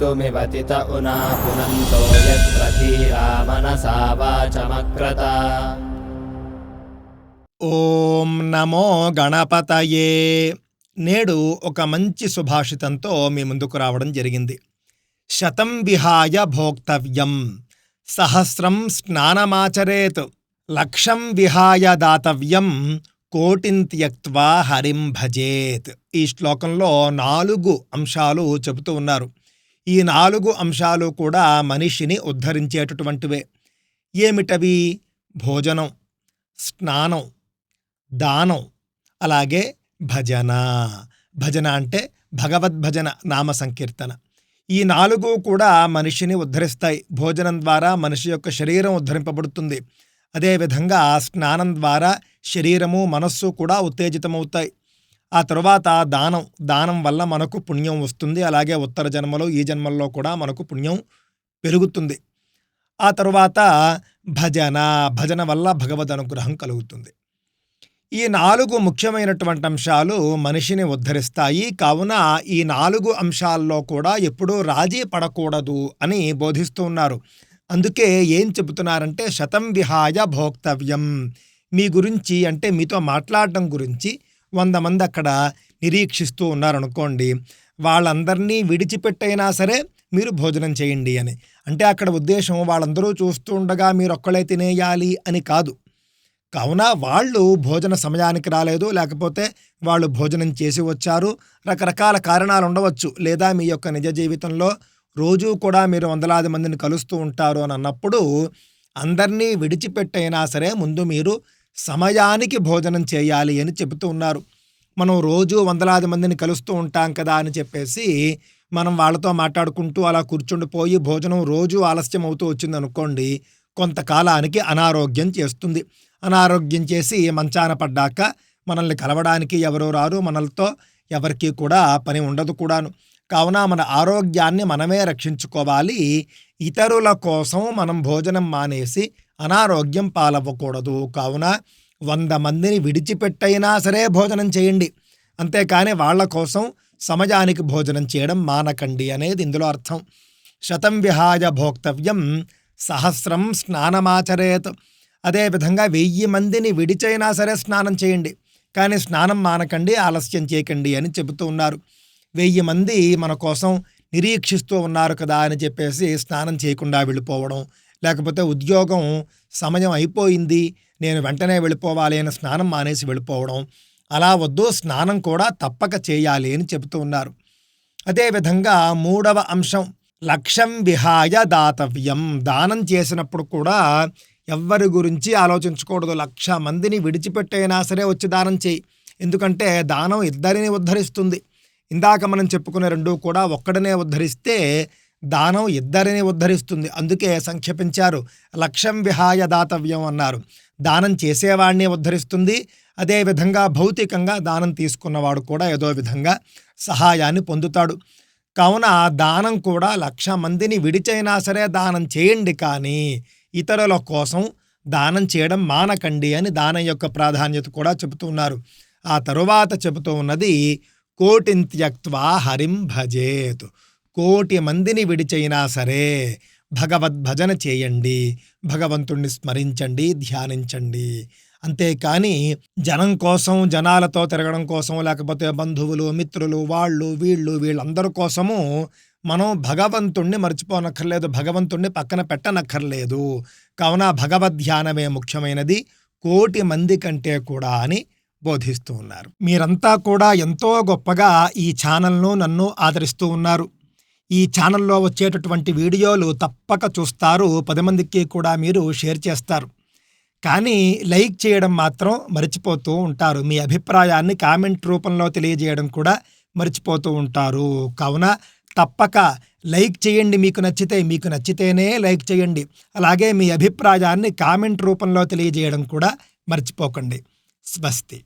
कर्तुमिवतित उना पुनन्तो यत्र धीरा मनसा वाचमक्रत ఓం నమో గణపతయే నేడు ఒక మంచి సుభాషితంతో మీ ముందుకు రావడం జరిగింది శతం విహాయ భోక్తవ్యం సహస్రం స్నానమాచరేత్ లక్షం విహాయ దాతవ్యం కోటిన్ త్యక్వా హరిం భజేత్ ఈ శ్లోకంలో నాలుగు అంశాలు చెబుతూ ఉన్నారు ఈ నాలుగు అంశాలు కూడా మనిషిని ఉద్ధరించేటటువంటివే. ఏమిటవి? భోజనం స్నానం దానం అలాగే భజన. భజన అంటే భగవద్భజన నామ సంకీర్తన. ఈ నాలుగు కూడా మనిషిని ఉద్ధరిస్తాయి. భోజనం ద్వారా మనిషి యొక్క శరీరం ఉద్ధరింపబడుతుంది. అదేవిధంగా స్నానం ద్వారా శరీరము మనస్సు కూడా ఉత్తేజితమవుతాయి. ఆ తరువాత దానం దానం వల్ల మనకు పుణ్యం వస్తుంది. అలాగే ఉత్తర జన్మలో ఈ జన్మల్లో కూడా మనకు పుణ్యం పెరుగుతుంది. ఆ తరువాత భజన భజన వల్ల భగవద్ అనుగ్రహం కలుగుతుంది. ఈ నాలుగు ముఖ్యమైనటువంటి అంశాలు మనిషిని ఉద్ధరిస్తాయి. కావున ఈ నాలుగు అంశాల్లో కూడా ఎప్పుడూ రాజీ పడకూడదు అని బోధిస్తూ ఉన్నారు. అందుకే ఏం చెబుతున్నారంటే శతం విహాయ భోక్తవ్యం. మీ గురించి అంటే మీతో మాట్లాడడం గురించి వంద మంది అక్కడ నిరీక్షిస్తూ ఉన్నారనుకోండి వాళ్ళందరినీ విడిచిపెట్టైనా సరే మీరు భోజనం చేయండి అని. అంటే అక్కడ ఉద్దేశం వాళ్ళందరూ చూస్తూ ఉండగా మీరు ఒక్కలే తినేయాలి అని కాదు. కావున వాళ్ళు భోజన సమయానికి రాలేదు లేకపోతే వాళ్ళు భోజనం చేసి వచ్చారు. రకరకాల కారణాలు ఉండవచ్చు. లేదా మీ యొక్క నిజ జీవితంలో రోజూ కూడా మీరు వందలాది మందిని కలుస్తూ ఉంటారు అని అన్నప్పుడు అందరినీ విడిచిపెట్టైనా సరే ముందు మీరు సమయానికి భోజనం చేయాలి అని చెబుతూ ఉన్నారు. మనం రోజు వందలాది మందిని కలుస్తూ ఉంటాం కదా అని చెప్పేసి మనం వాళ్ళతో మాట్లాడుకుంటూ అలా కూర్చుండిపోయి భోజనం రోజు ఆలస్యం అవుతూ వచ్చింది అనుకోండి కొంతకాలానికి అనారోగ్యం చేస్తుంది. అనారోగ్యం చేసి మంచాన పడ్డాక మనల్ని కలవడానికి ఎవరో రారు మనలతో ఎవరికి కూడా పని ఉండదు కూడాను. కావున మన ఆరోగ్యాన్ని మనమే రక్షించుకోవాలి. ఇతరుల కోసం మనం భోజనం మానేసి అనారోగ్యం పాలవ్వకూడదు. కావున వంద మందిని విడిచిపెట్టైనా సరే భోజనం చేయండి. అంతేకాని వాళ్ళ కోసం సమయానికి భోజనం చేయడం మానకండి అనేది ఇందులో అర్థం. శతం విహాయ భోక్తవ్యం సహస్రం స్నానమాచరేత్. అదేవిధంగా వెయ్యి మందిని విడిచైనా సరే స్నానం చేయండి. కానీ స్నానం మానకండి ఆలస్యం చేయకండి అని చెబుతూ ఉన్నారు. వెయ్యి మంది మన కోసం నిరీక్షిస్తూ ఉన్నారు కదా అని చెప్పేసి స్నానం చేయకుండా వెళ్ళిపోవడం లేకపోతే ఉద్యోగం సమయం అయిపోయింది నేను వెంటనే వెళ్ళిపోవాలి అని స్నానం మానేసి వెళ్ళిపోవడం అలా వద్దు స్నానం కూడా తప్పక చేయాలి అని చెబుతూ ఉన్నారు. అదేవిధంగా మూడవ అంశం లక్ష్యం విహాయ దాతవ్యం. దానం చేసినప్పుడు కూడా ఎవ్వరి గురించి ఆలోచించకూడదు. లక్ష మందిని విడిచిపెట్టైనా సరే వచ్చి దానం చేయి. ఎందుకంటే దానం ఇద్దరిని ఉద్ధరిస్తుంది. ఇందాక మనం చెప్పుకునే రెండు కూడా ఒక్కడనే ఉద్ధరిస్తే దానం ఇద్దరిని ఉద్ధరిస్తుంది. అందుకే సంక్షేపించారు. లక్ష్యం విహాయ దాతవ్యం అన్నారు. దానం చేసేవాడిని ఉద్ధరిస్తుంది. అదేవిధంగా భౌతికంగా దానం తీసుకున్నవాడు కూడా ఏదో విధంగా సహాయాన్ని పొందుతాడు. కావున దానం కూడా లక్ష మందిని విడిచైనా సరే దానం చేయండి కానీ ఇతరుల కోసం దానం చేయడం మానకండి అని దానం యొక్క ప్రాధాన్యత కూడా చెబుతున్నారు ఆ తరువాత చెబుతూ ఉన్నది కోటిన్ త్యక్వా హరిం భజేత్. కోటి మందిని విడిచైనా సరే భగవద్భజన చేయండి భగవంతుణ్ణి స్మరించండి ధ్యానించండి. అంతేకాని జనం కోసం జనాలతో తిరగడం కోసం లేకపోతే బంధువులు మిత్రులు వాళ్ళు వీళ్ళు వీళ్ళందరి కోసము మనం భగవంతుణ్ణి మర్చిపోనక్కర్లేదు భగవంతుణ్ణి పక్కన పెట్టనక్కర్లేదు. కావున భగవద్ధ్యానమే ముఖ్యమైనది. కోటి మంది కంటే కూడా అని బోధిస్తూ ఉన్నారు. మీరంతా కూడా ఎంతో గొప్పగా ఈ ఛానల్ను నన్ను ఆదరిస్తూ ఉన్నారు. ఈ ఛానల్లో వచ్చేటటువంటి వీడియోలు తప్పక చూస్తారు. పది మందికి కూడా మీరు షేర్ చేస్తారు. కానీ లైక్ చేయడం మాత్రం మర్చిపోతూ ఉంటారు. మీ అభిప్రాయాన్ని కామెంట్ రూపంలో తెలియజేయడం కూడా మర్చిపోతూ ఉంటారు. కావున తప్పక లైక్ చేయండి. మీకు నచ్చితే మీకు నచ్చితేనే లైక్ చేయండి. అలాగే మీ అభిప్రాయాన్ని కామెంట్ రూపంలో తెలియజేయడం కూడా మర్చిపోకండి. స్వస్తి.